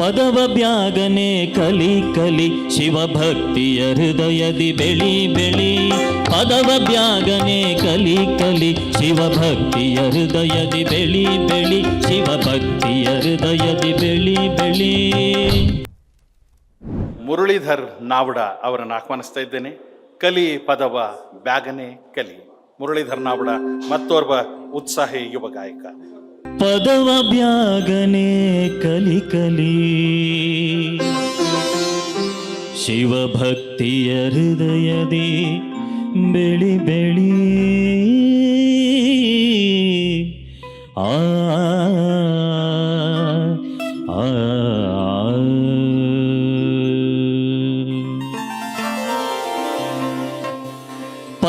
ಪದವ ಬ್ಯಾಗನೆ ಕಲಿ ಕಲಿ ಶಿವಭಕ್ತಿಯ ಹೃದಯದಿ ಬೆಳಿ ಬೆಳಿ. ಪದವ ಬ್ಯಾಗನೆ ಕಲಿ ಕಲಿ ಶಿವಭಕ್ತಿಯ ಹೃದಯದಿ ಬೆಳಿ ಬೆಳಿ. ಶಿವಭಕ್ತಿಯ ಹೃದಯದಿ ಬೆಳಿ ಬೆಳಿ. ಮುರಳೀಧರ್ ನಾವಡ ಅವರನ್ನು ಆಹ್ವಾನಿಸ್ತಾ ಇದ್ದೇನೆ. ಕಲಿ ಪದವ ಬ್ಯಾಗನೆ ಕಲಿ. ಮುರಳೀಧರ್ ನಾವಡ ಮತ್ತೋರ್ವ ಉತ್ಸಾಹಿ ಯುವ ಗಾಯಕ. ಪದವ ಬ್ಯಾಗನೆ ಕಲಿ ಕಲಿ. ಶಿವಭಕ್ತಿಯ ಹೃದಯದಿ ಬೆಳಿ ಬೆಳಿ.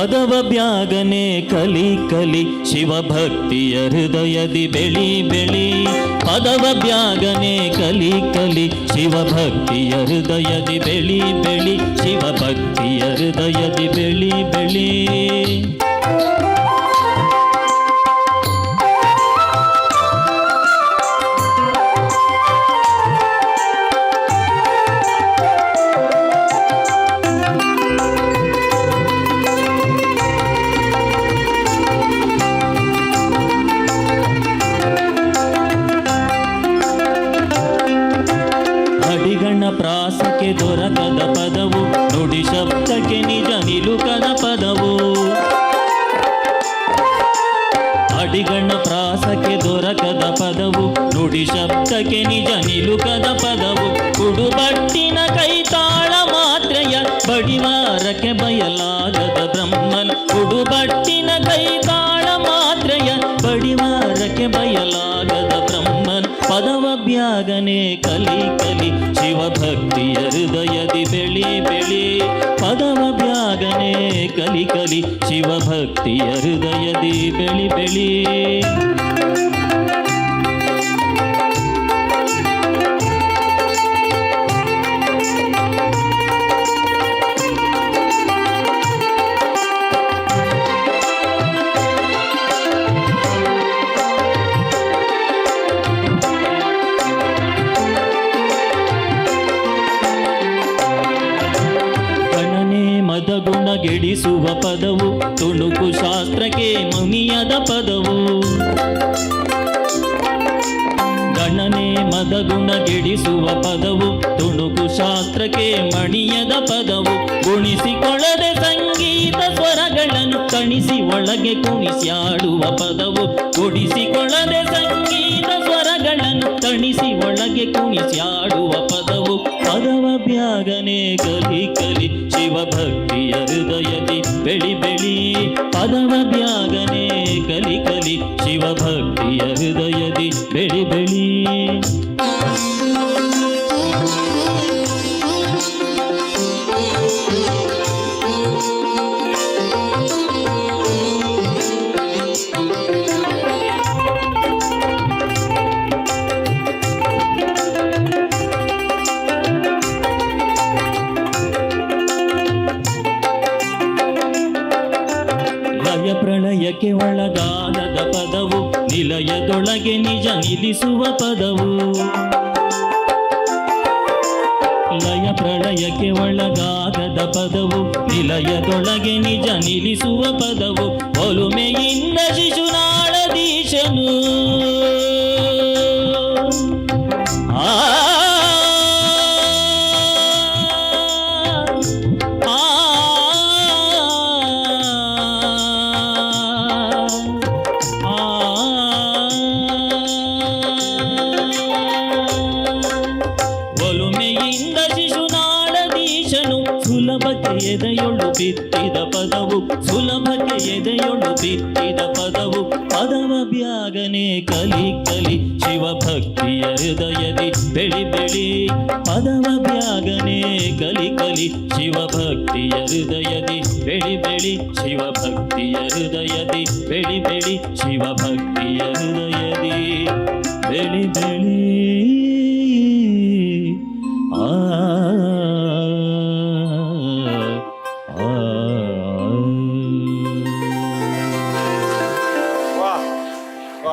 ಪದವ ಬ್ಯಾಗನೆ ಕಲಿ ಕಲಿ ಶಿವಭಕ್ತಿಯ ಹೃದಯದಿ ಬೆಳಿ ಬೆಳಿ. ಪದವ ಬ್ಯಾಗನೆ ಕಲಿ ಕಲಿ ಶಿವಭಕ್ತಿಯ ಹೃದಯದಿ ಬೆಳಿ ಬೆಳಿ. ಶಿವಭಕ್ತಿಯ ಹೃದಯದಿ ಬೆಳಿ ಬೆಳಿ. ಶಬ್ದಕ್ಕೆ ನಿಜ ನಿಲುಕದ ಪದವು. ಅಡಿಗಣ್ಣ ಪ್ರಾಸಕ್ಕೆ ದೊರಕದ ಪದವು. ನುಡಿ ಶಬ್ದಕ್ಕೆ ನಿಜ ನಿಲುಕದ ಪದವು. ಕುಡುಬಟ್ಟಿನ ಕೈತಾಳ ಮಾತ್ರೆಯ ಬಡಿವಾರಕ್ಕೆ ಬಯಲಾಗದ ಬ್ರಹ್ಮನ್. ಕುಡುಬಟ್ಟಿನ ಕೈತಾಳ ಮಾತ್ರೆಯ ಬಡಿವಾರಕ್ಕೆ ಬಯಲಾಗದ ಬ್ರಹ್ಮನ್. ಪದವ ಬ್ಯಾಗನೆ ಕಲಿ ಬೆಳಿ ಬೆಳಿ ಪದವ ಬ್ಯಾಗನೆ ಕಲಿ ಕಲಿ ಶಿವಭಕ್ತಿಯ ಹೃದಯದಿ ಬೆಳಿ ಬೆಳಿ. ಮದಗುಣ ಗೆಡಿಸುವ ಪದವು ತುಣುಕು ಶಾಸ್ತ್ರಕ್ಕೆ ಮಮಿಯದ ಪದವು. ಗಣನೆ ಮದಗುಣ ಗೆಡಿಸುವ ಪದವು ತುಣುಕು ಶಾಸ್ತ್ರಕ್ಕೆ ಮಣಿಯದ ಪದವು. ಗುಣಿಸಿಕೊಳ್ಳದೆ ಸಂಗೀತ ಸ್ವರಗಳನ್ನು ಕಣಿಸಿ ಒಳಗೆ ಕುಣಿಸ್ಯಾಡುವ ಪದವು. ಗುಡಿಸಿಕೊಳ್ಳದೆ ಸಂಗೀತ ಸ್ವರಗಳನ್ನು ಕಣಿಸಿ ಒಳಗೆ ಕುಣಿಸ್ಯಾಡುವ ಪದವು. ಪದವ ಬ್ಯಾಗನೆ ಕಲಿ ಕಲಿ ಶಿವಭಕ್ತಿಯ ಹೃದಯದಿ ಬೆಳಿ ಬೆಳಿ ಪದವ ಬ್ಯಾಗನೆ ಕಲಿ ಕಲಿ ಶಿವಭಕ್ತಿಯ ಹೃದಯದಿ ಬೆಳಿ ಬೆಳಿ ಪ್ರಳಯಕ್ಕೆ ಒಳಗಾಗದ ಪದವು, ನಿಲಯದೊಳಗೆ ನಿಜ ನಿಲ್ಲಿಸುವ ಪದವು. ಲಯ ಪ್ರಳಯಕ್ಕೆ ಒಳಗಾಗದ ಪದವು, ನಿಲಯದೊಳಗೆ ನಿಜ ನಿಲ್ಲಿಸುವ ಪದವು. ಒಲುಮೆಯಿಂದ ಶಿಶುನಾಳದೀಶನು ಎದೆಯೊಳು ಬಿತ್ತಿದ ಪದವು, ಸುಲಭಕ್ಕೆ ಎದೆಯೊಳು ಬಿತ್ತಿದ ಪದವು ಪದವ ಬ್ಯಾಗನೆ ಕಲಿ ಕಲಿ ಶಿವಭಕ್ತಿಯ ಹೃದಯದಿ ಬೆಳಿ ಬೆಳಿ ಪದವ ಬ್ಯಾಗನೆ ಕಲಿ ಕಲಿ ಶಿವಭಕ್ತಿಯ ಹೃದಯದಿ ಬೆಳಿ ಬೆಳಿ, ಶಿವಭಕ್ತಿಯ ಹೃದಯದಿ ಬೆಳಿ ಬೆಳಿ ಶಿವಭಕ್ತಿಯ ಹೃದಯದಿ ಬೆಳಿ ಬೆಳಿ.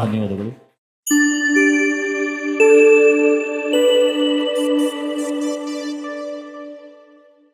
ధన్యవాదాలు